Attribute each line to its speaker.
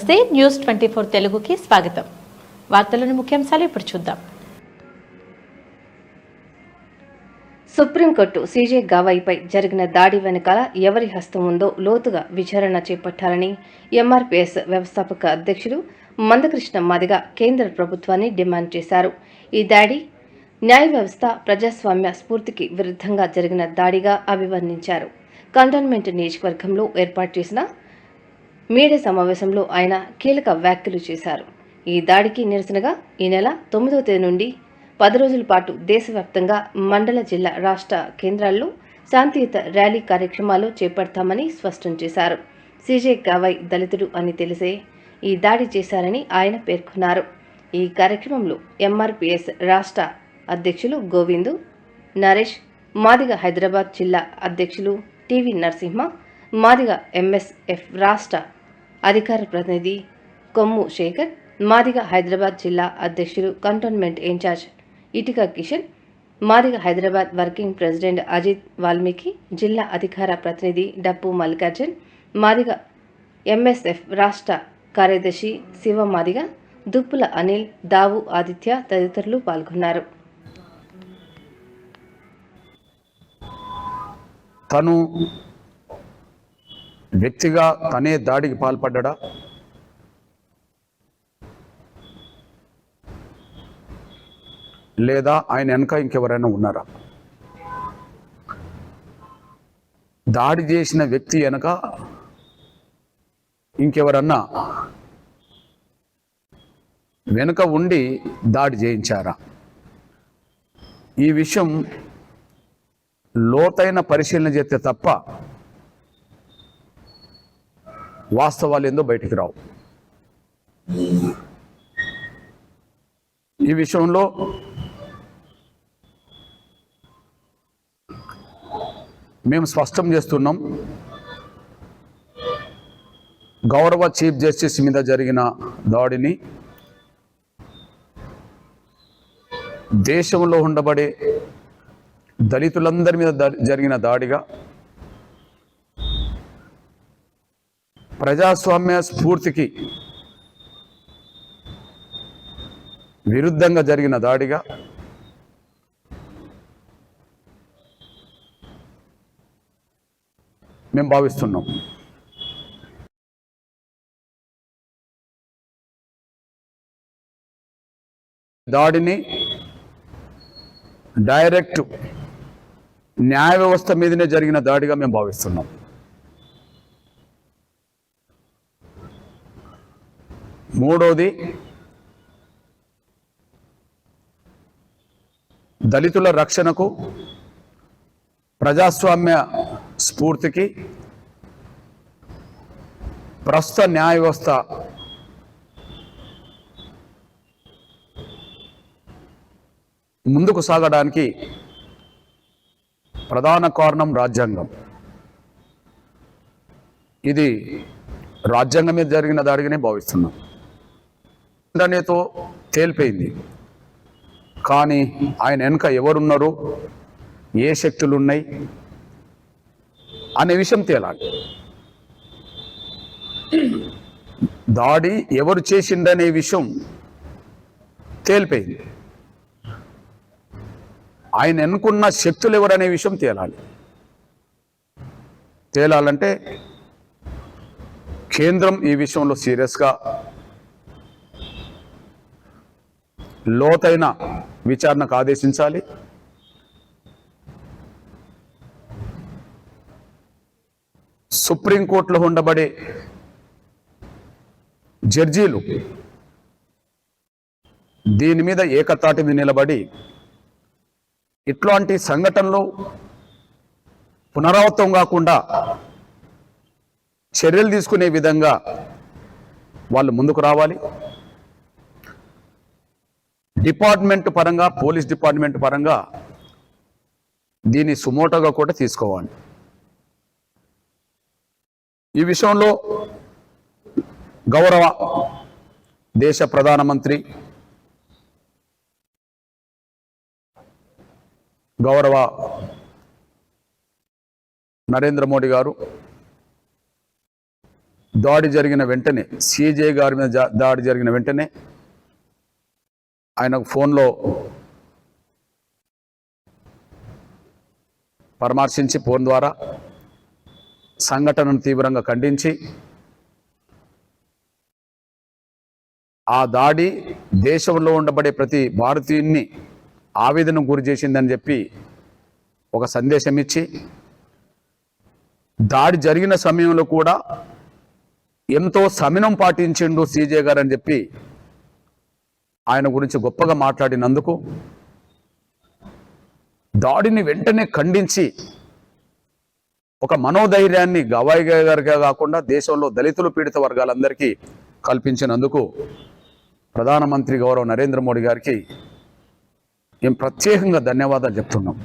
Speaker 1: నమస్తే news twenty four తెలుగుకి స్వాగతం. వార్తలను ముఖ్యాంశాలు ఇప్పుడు చూద్దాం.
Speaker 2: సుప్రీంకోర్టు సీజే గవాయిపై జరిగిన దాడి వెనకాల ఎవరి హస్తం ఉందో లోతుగా విచారణ చేపట్టాలని ఎంఆర్పీఎస్ వ్యవస్థాపక అధ్యక్షుడు మందకృష్ణ మాదిగ కేంద్ర ప్రభుత్వాన్ని డిమాండ్ చేశారు. ఈ దాడి న్యాయ వ్యవస్థ ప్రజాస్వామ్య స్ఫూర్తికి విరుద్ధంగా జరిగిన దాడిగా అభివర్ణించారు. కంటోన్మెంట్ నియోజకవర్గంలో ఏర్పాటు చేసిన మీడియా సమావేశంలో ఆయన కీలక వ్యాఖ్యలు చేశారు. ఈ దాడికి నిరసనగా ఈ నెల తొమ్మిదవ తేదీ నుండి పది రోజుల పాటు దేశవ్యాప్తంగా మండల జిల్లా రాష్ట్ర కేంద్రాల్లో శాంతియుత ర్యాలీ కార్యక్రమాలు చేపడతామని స్పష్టం చేశారు. సీజే గావై దళితుడు అని తెలిసే ఈ దాడి చేశారని ఆయన పేర్కొన్నారు. ఈ కార్యక్రమంలో ఎంఆర్పిఎస్ రాష్ట్ర అధ్యక్షులు గోవిందు నరేష్ మాదిగ హైదరాబాద్ జిల్లా అధ్యక్షులు టివి నరసింహ మాదిగ ఎంఎస్ఎఫ్ రాష్ట్ర అధికార ప్రతినిధి కొమ్ము శేఖర్ మాదిగ హైదరాబాద్ జిల్లా అధ్యక్షులు cantonment in-charge Itika Kishan Madiga Hyderabad working president Ajith Valmiki జిల్లా అధికార ప్రతినిధి డప్పు మల్లికార్జున్ మాదిగ ఎంఎస్ఎఫ్ రాష్ట్ర కార్యదర్శి శివ మాదిగ దుప్పుల అనిల్ దావు ఆదిత్య తదితరులు పాల్గొన్నారు.
Speaker 3: తను వ్యక్తిగా తనే దాడికి పాల్పడ్డా? లేదా ఆయన వెనక ఇంకెవరైనా ఉన్నారా? దాడి చేసిన వ్యక్తి వెనక ఇంకెవరన్నా వెనుక ఉండి దాడి చేయించారా? ఈ విషయం లోతైన పరిశీలన చేస్తే తప్ప వాస్తవాలు ఏందో బయటికి రావు. ఈ విషయంలో మేము స్పష్టం చేస్తున్నాం. గౌరవ చీఫ్ జస్టిస్ మీద జరిగిన దాడిని దేశంలో ఉండబడే దళితులందరి మీద జరిగిన దాడిగా ప్రజాస్వామ్య స్ఫూర్తికి విరుద్ధంగా జరిగిన దాడిగా మేము భావిస్తున్నాం. దాడిని డైరెక్ట్ న్యాయ వ్యవస్థ మీదనే జరిగిన దాడిగా మేము భావిస్తున్నాం. మూడోది దళితుల రక్షణకు ప్రజాస్వామ్య స్ఫూర్తికి ప్రస్తుత న్యాయ వ్యవస్థ ముందుకు సాగడానికి ప్రధాన కారణం రాజ్యాంగం. ఇది రాజ్యాంగం మీద జరిగిన దాడిగానే భావిస్తున్నాం. అనేతో తేలిపోయింది. కానీ ఆయన వెనుక ఎవరున్నారు? ఏ శక్తులు ఉన్నాయి అనే విషయం తేలాలి. దాడి ఎవరు చేసిండనే విషయం తేలిపోయింది. ఆయన ఎన్నుకున్న శక్తులు ఎవరనే విషయం తేలాలి. తేలాలంటే కేంద్రం ఈ విషయంలో సీరియస్గా లోతైన విచారణకు ఆదేశించాలి. సుప్రీంకోర్టులో ఉండబడే జడ్జీలు దీని మీద ఏకతాటి మీద నిలబడి ఇట్లాంటి సంఘటనలు పునరావృతం కాకుండా చర్యలు తీసుకునే విధంగా వాళ్ళు ముందుకు రావాలి. డిపార్ట్మెంట్ పరంగా పోలీస్ డిపార్ట్మెంట్ పరంగా దీన్ని సుమోటోగా కూడా తీసుకోవాలి. ఈ విషయంలో గౌరవ దేశ ప్రధానమంత్రి గౌరవ నరేంద్ర మోడీ గారు దాడి జరిగిన వెంటనే సిజే గారి మీద దాడి జరిగిన వెంటనే ఆయనకు ఫోన్లో పరామర్శించి ఫోన్ ద్వారా సంఘటనను తీవ్రంగా ఖండించి ఆ దాడి దేశంలో ఉండబడే ప్రతి భారతీయుని ఆవేదనకు గురి చేసిందని చెప్పి ఒక సందేశం ఇచ్చి దాడి జరిగిన సమయంలో కూడా ఎంతో సమినం పాటించిండు సీజే గారు అని చెప్పి ఆయన గురించి గొప్పగా మాట్లాడినందుకు దాడిని వెంటనే ఖండించి ఒక మనోధైర్యాన్ని గవాయి గారిగా కాకుండా దేశంలో దళితులు పీడిత వర్గాలందరికీ కల్పించినందుకు ప్రధానమంత్రి గౌరవ నరేంద్ర మోడీ గారికి మేము ప్రత్యేకంగా ధన్యవాదాలు చెప్తున్నాం.